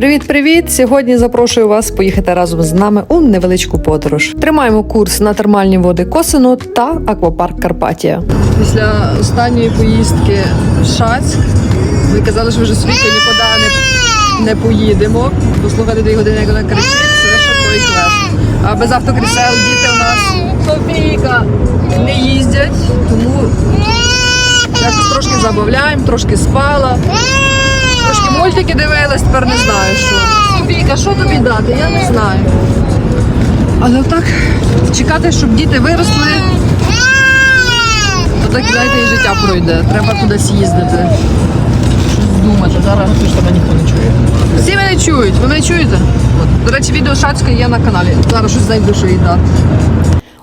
Привіт-привіт! Сьогодні запрошую вас поїхати разом з нами у невеличку подорож. Тримаємо курс на термальні води Косино та аквапарк Карпатія. Після останньої поїздки в Шацьк ви казали, що вже світло нікуди не, не поїдемо. Послухати дві години, як вона кричить, це ще той клас. А без автокрісел діти у нас Софійка не їздять, тому якось трошки забавляємо, трошки спала. Трошки мультики дивилась, тепер не знаю, що. Софійка, що тобі дати? Я не знаю. Але так чекати, щоб діти виросли, то так знаєте, і життя пройде. Треба кудись їздити. Думати. Зараз тебе ніхто не чує. всі мене чують. Ви мене чуєте? До речі, відео Шацька є на каналі. Зараз щось знайду, що їй дати.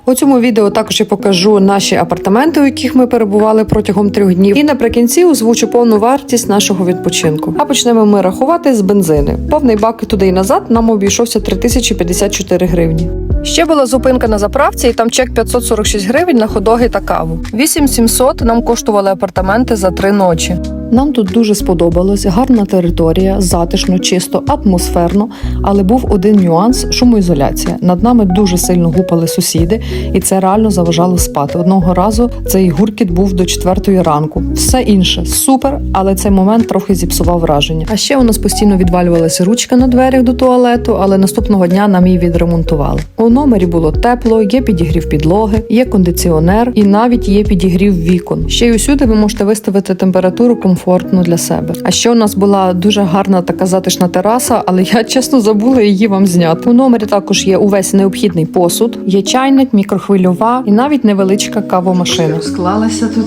У цьому відео також я покажу наші апартаменти, у яких ми перебували протягом трьох днів. І наприкінці озвучу повну вартість нашого відпочинку. А почнемо ми рахувати з бензини. Повний бак туди і назад нам обійшовся 3054 гривні. Ще була зупинка на заправці, і там чек 546 гривень на ходоги та каву. 8700 нам коштували апартаменти за три ночі. Нам тут дуже сподобалось, гарна територія, затишно, чисто, атмосферно, але був один нюанс шумоізоляція. Над нами дуже сильно гупали сусіди, і це реально заважало спати. Одного разу цей гуркіт був до четвертої ранку. Все інше супер, але цей момент трохи зіпсував враження. А ще у нас постійно відвалювалася ручка на дверях до туалету, але наступного дня нам її відремонтували. У номері було тепло, є підігрів підлоги, є кондиціонер і навіть є підігрів вікон. Ще й усюди ви можете виставити температуру комфортну для себе. А ще у нас була дуже гарна така затишна тераса, але я чесно забула її вам зняти. У номері також є увесь необхідний посуд, є чайник, мікрохвильова і навіть невеличка кавомашина. Склалася тут.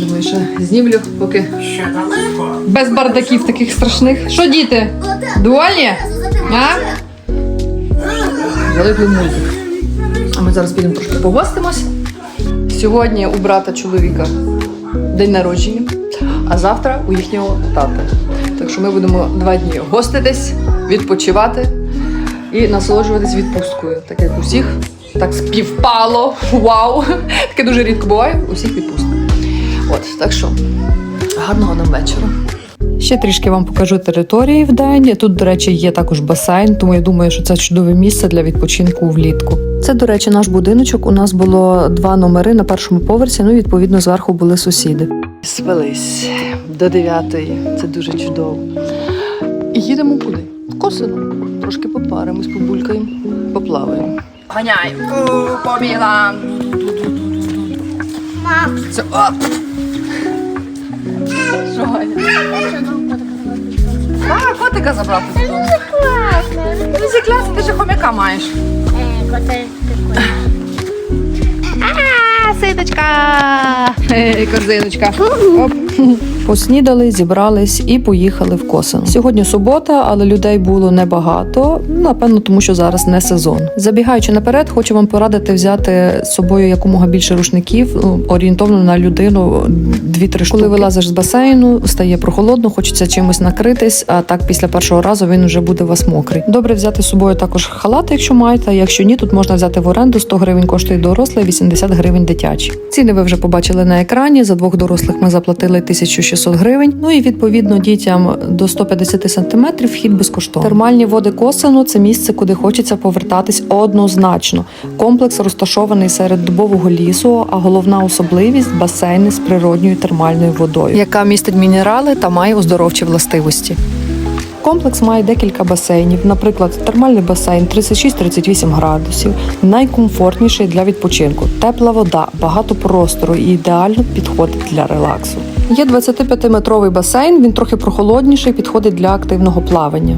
Думаю, що знімлю, поки без бардаків таких страшних. Що діти? Довольні? А? Залипли мультик. А ми зараз підемо трошки погостимось. Сьогодні у брата чоловіка день народження, а завтра у їхнього тата. Так що ми будемо два дні гоститись, відпочивати і насолоджуватись відпусткою. Так як усіх, так співпало. Вау! Таке дуже рідко буває, усіх відпусток. От, так що гарного нам вечора. Ще трішки вам покажу території в день. Тут, до речі, є також басейн, тому я думаю, що це чудове місце для відпочинку влітку. Це, до речі, наш будиночок. У нас було два номери на першому поверсі. Ну, відповідно, зверху були сусіди. Свелись до дев'ятої. Це дуже чудово. І їдемо куди? В Косино. Трошки попаримось, побулькаємо, поплаваємо. Ганяємо. Побігла. Це оп! Що Ганя? А, котика забрати. Ну, зікласи, ти ж хомяка маєш. А, ситочка! Ей, корзиночка. Оп. Поснідали, зібрались і поїхали в Косино. Сьогодні субота, але людей було небагато. Напевно, тому що зараз не сезон. Забігаючи наперед, хочу вам порадити взяти з собою якомога більше рушників, ну, орієнтовно на людину дві-три штуки. Коли вилазиш з басейну, стає прохолодно, хочеться чимось накритись, а так після першого разу він вже буде у вас мокрий. Добре взяти з собою також халат, якщо маєте. Якщо ні, тут можна взяти в оренду 100 гривень коштує дорослий, 80 гривень дитячий. Ціни ви вже побачили на екрані. За двох дорослих ми заплатили 1600 гривень. Ну і відповідно дітям до 150 сантиметрів вхід безкоштовний. Термальні води Косино – це місце, куди хочеться повертатись однозначно. Комплекс розташований серед дубового лісу, а головна особливість басейни з природньою термальною водою, яка містить мінерали та має оздоровчі властивості. Комплекс має декілька басейнів, наприклад, термальний басейн 36-38 градусів, найкомфортніший для відпочинку. Тепла вода, багато простору і ідеально підходить для релаксу. Є 25-метровий басейн, він трохи прохолодніший, підходить для активного плавання.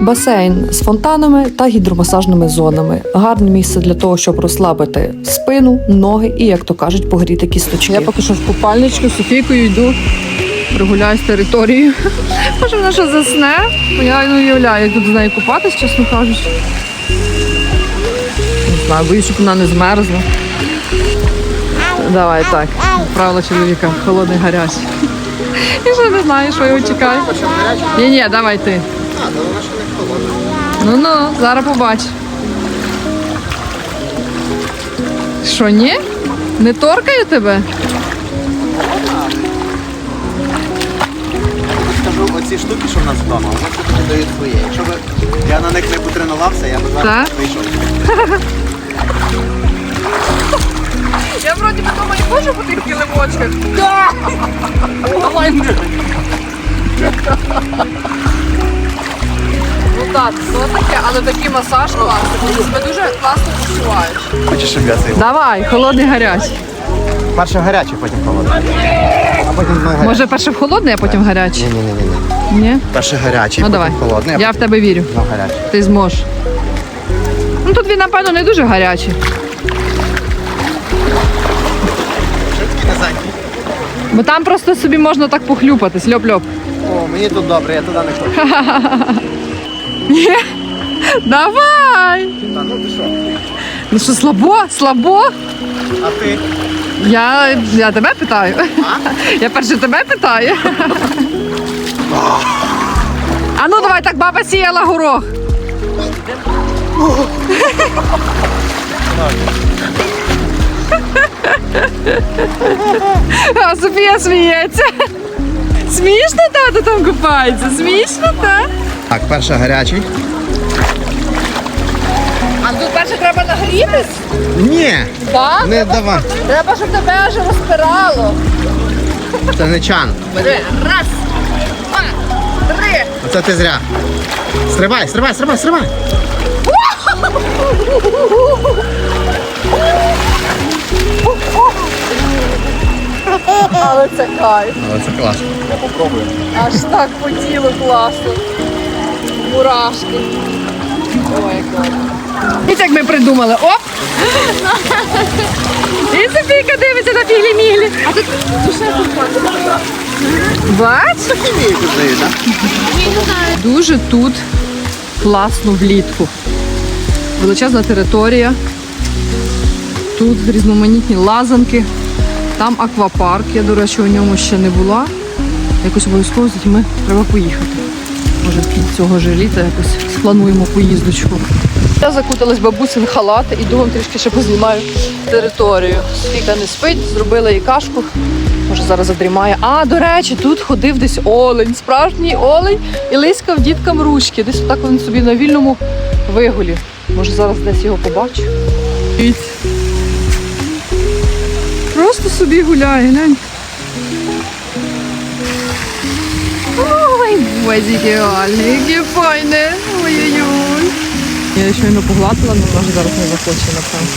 Басейн з фонтанами та гідромасажними зонами. Гарне місце для того, щоб розслабити спину, ноги і, як то кажуть, погріти кісточки. Я поки що в купальничку з Софійкою йду, прогуляюсь територією. Може, вона що засне? Я не уявляю, як тут з нею купатись, чесно кажучи. Не знаю, боюсь, щоб вона не змерзла. Давай так. Правила чоловіка, холодний гарячий. Я ще не знаю, що його чекає. Ні, ні, давай ти. А, то вона ще не холодна. Ну ну, зараз побач. Що, ні? Не торкаю тебе? Там кажу, оці штуки, що в нас вдома, вони все дають своє. Якщо б я на них не потренувався, я б Так? зараз не вийшов. Я вроді би дома і ходжу по тих килимочках. Давай. Ну так, все таке, але такий масаж класний. Тебе дуже класно почуваєш. Хочеш, щоб я цей? Давай, холодний гарячий. Перше гаряче, потім холодне. А потім знову гаряче. Може перше в холодний, а потім в гарячий? Ні, ні, ні, ні. Ні? Перше гарячий, Ну потім давай. холодне, а Я в тебе вірю. потім знову гаряче. Ти зможеш. Ну тут він, напевно, не дуже гарячий. Бо там просто собі можна так похлюпатись, льоп-льоп. О, мені тут добре, я туди не хочу. Давай! Та ну ти що? Ну що, слабо? Слабо? А ти? Я, я тебе питаю. Я перше тебе питаю. А ну давай так баба сіяла горох. А Софія сміється. Смішно тато там купається? Смішно, так? Так, перше гарячий. А тут перше треба нагрітись? Ні, Так? не давай. Треба, щоб тебе аж розпирало. Це не чан. Бери. Раз, два, три. Оце ти зря. Стрибай, стрибай, стрибай, стрибай. Але це кайф. Але це класно. Аж так по тілу класно. Мурашки. Ой, як як ми придумали. Оп! І Софійка дивиться на фіглі-міглі. А тут душа Бач? Хімію тут? Дуже тут класно влітку. Величезна територія. Тут різноманітні лазанки. Там аквапарк. Я, до речі, у ньому ще не була. Якось обов'язково з дітьми треба поїхати. Може, цього ж літа якось сплануємо поїздочку. Я закуталась бабусин халат і думаю, трішки ще познімаю територію. Софійка не спить, зробила їй кашку. Може, зараз задрімає. А, до речі, тут ходив десь олень, справжній олень і лискав діткам ручки. Десь так він собі на вільному вигулі. Може, зараз десь його побачу. Просто собі гуляє, глянь. Ой, яке гарне, яке файне. Ой-ой-ой. Я щойно погладила, але може зараз не захоче, напевно.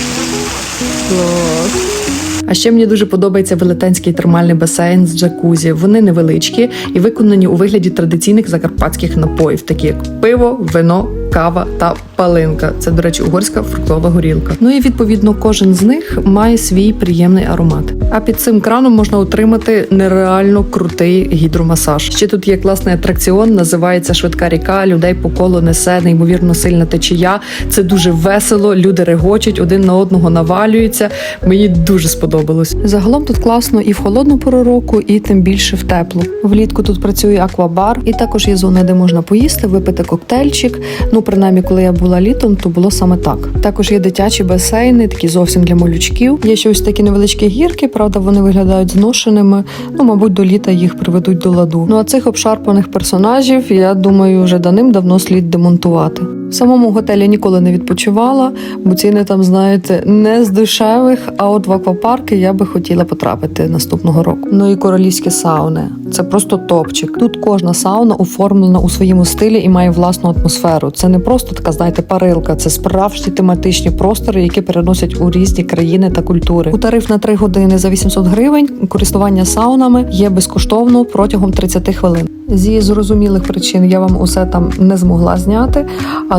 Клас. А ще мені дуже подобається велетенський термальний басейн з джакузі. Вони невеличкі і виконані у вигляді традиційних закарпатських напоїв, такі як пиво, вино, кава та палинка. Це, до речі, угорська фруктова горілка. Ну і відповідно кожен з них має свій приємний аромат. А під цим краном можна отримати нереально крутий гідромасаж. Ще тут є класний атракціон, називається Швидка ріка. Людей по колу несе неймовірно сильна течія. Це дуже весело. Люди регочуть, один на одного навалюються. Мені дуже сподобалось. Загалом тут класно і в холодну пору року, і тим більше в теплу. Влітку тут працює аквабар, і також є зона, де можна поїсти, випити коктейльчик. Ну, принаймні, коли я була літом, то було саме так. Також є дитячі басейни, такі зовсім для малючків. Є ще ось такі невеличкі гірки, правда, вони виглядають зношеними. Ну, мабуть, до літа їх приведуть до ладу. Ну а цих обшарпаних персонажів, я думаю, вже даним давно слід демонтувати. В самому готелі ніколи не відпочивала, бо ціни там, знаєте, не з дешевих. А от в аквапарки я би хотіла потрапити наступного року. Ну і королівські сауни. Це просто топчик. Тут кожна сауна оформлена у своєму стилі і має власну атмосферу. Це не просто така, знаєте, парилка, це справжні тематичні простори, які переносять у різні країни та культури. У тариф на 3 години за 800 гривень користування саунами є безкоштовно протягом 30 хвилин. Зі зрозумілих причин я вам усе там не змогла зняти,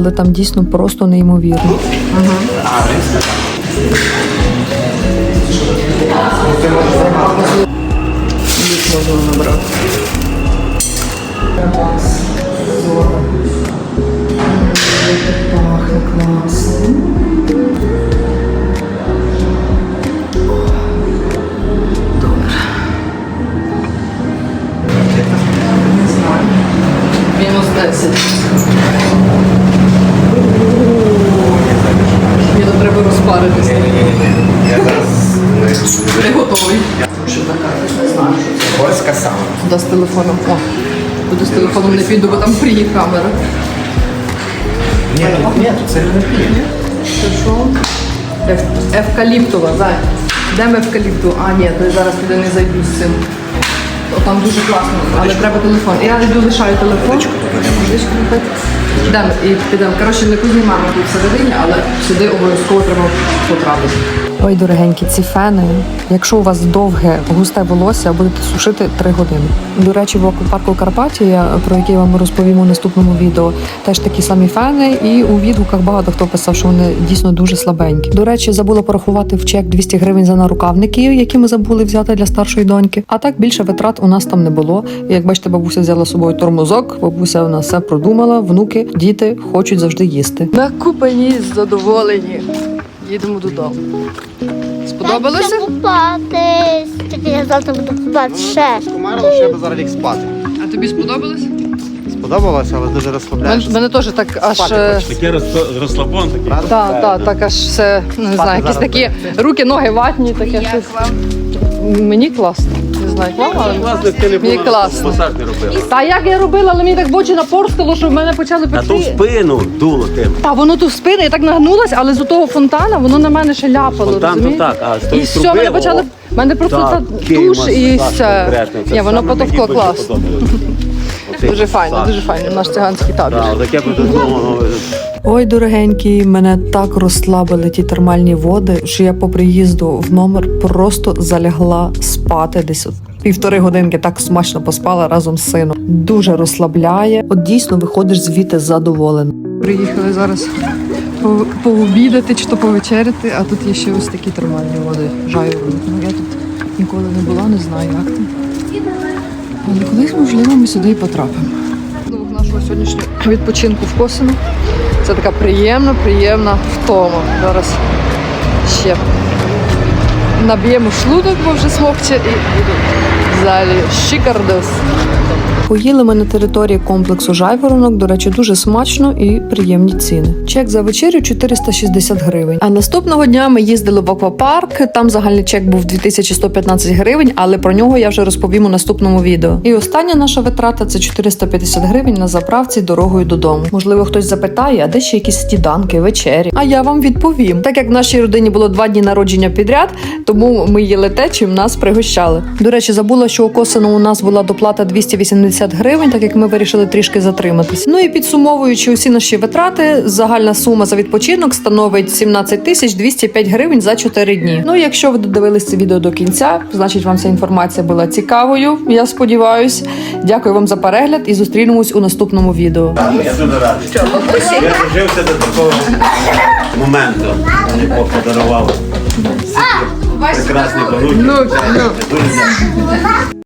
але там дійсно просто неймовірно. Пахне класно. Мінус 10. Мені розпаритися. Я зараз Не готовий. Що така? Не знаю, що сауна. Туди з телефоном. О, Буду з телефоном не піду, бо там приїде камера. Ні, ні, тут це не. Це що? Ев- Евкаліптова, зай. Йдемо евкаліпту. А, ні, то я зараз туди не зайду з цим. О, Там дуже класно, але треба телефон. Я йду лишаю телефон. Водичку купити. Йдемо і підемо. Коротше, не познімаємо тут всередині, але сюди обов'язково треба потрапити. Ой, дорогенькі, ці фени. Якщо у вас довге густе волосся, будете сушити 3 години. До речі, в аквапарку Карпатія, про який вам розповім у наступному відео, теж такі самі фени, і у відгуках багато хто писав, що вони дійсно дуже слабенькі. До речі, забула порахувати в чек 200 гривень за нарукавники, які ми забули взяти для старшої доньки. А так більше витрат у нас там не було. Як бачите, бабуся взяла з собою тормозок, бабуся у нас все продумала. Внуки, діти хочуть завжди їсти. Накупані, задоволені. Їдемо додому. Сподобалося? Купатись. Тільки я завтра буду купати ще. Комара ще я би зараз ліг спати. А тобі сподобалось? Сподобалося, але дуже розслабляєш. Мене теж так аж. Е. Таке розп- розслабон такий. Правда? Так, так, так аж все, не знаю, якісь зараз такі руки, ноги ватні, таке щось. Мені класно. Не знаю, як вам, але Класно, ти не мені класно. масаж не робила. Та як я робила, але мені так в очі напорскало, що в мене почали А то в пекти. спину дуло тим. Та воно тут в спину, я так нагнулась, але з того фонтана воно на мене ще ляпало. Фонтан то розумієте? так, а з І все, труби, мене почали. о, в мене просто Так, та такий туш і масаж все. Це Ні, воно саме потовкло мені клас. подобається. Дуже файно, дуже файно. Наш циганський табір. Так, таке би додому. Ой, дорогенькі, мене так розслабили ті термальні води, що я по приїзду в номер просто залягла спати десь от півтори годинки. Так смачно поспала разом з сином. Дуже розслабляє. От дійсно виходиш звідти задоволений. Приїхали зараз по- пообідати чи то повечеряти, а тут є ще ось такі термальні води. Жаю. Ну я тут ніколи не була, не знаю, як там. Але колись, можливо, ми сюди і потрапимо. Нашого сьогоднішнього відпочинку в Косино. Це така приємна, приємна втома. Зараз ще наб'ємо шлунок, бо вже смокче, і далі шикардос. Поїли ми на території комплексу жайворонок. До речі, дуже смачно і приємні ціни. Чек за вечерю 460 гривень. А наступного дня ми їздили в аквапарк. Там загальний чек був 2115 гривень, але про нього я вже розповім у наступному відео. І остання наша витрата це 450 гривень на заправці дорогою додому. Можливо, хтось запитає, а де ще якісь сніданки, вечері? А я вам відповім. Так як в нашій родині було два дні народження підряд, тому ми їли те, чим нас пригощали. До речі, забула, що у Косино у нас була доплата 280 гривень, так як ми вирішили трішки затриматись. Ну і підсумовуючи усі наші витрати, загальна сума за відпочинок становить 17 тисяч 205 гривень за 4 дні. Ну, якщо ви додивились це відео до кінця, значить вам ця інформація була цікавою. Я сподіваюсь. Дякую вам за перегляд і зустрінемось у наступному відео. Я дуже радий. Я дожився до такого моменту. Мені Бог подарував. Прекрасний Ну, внуки. Дуже дякую.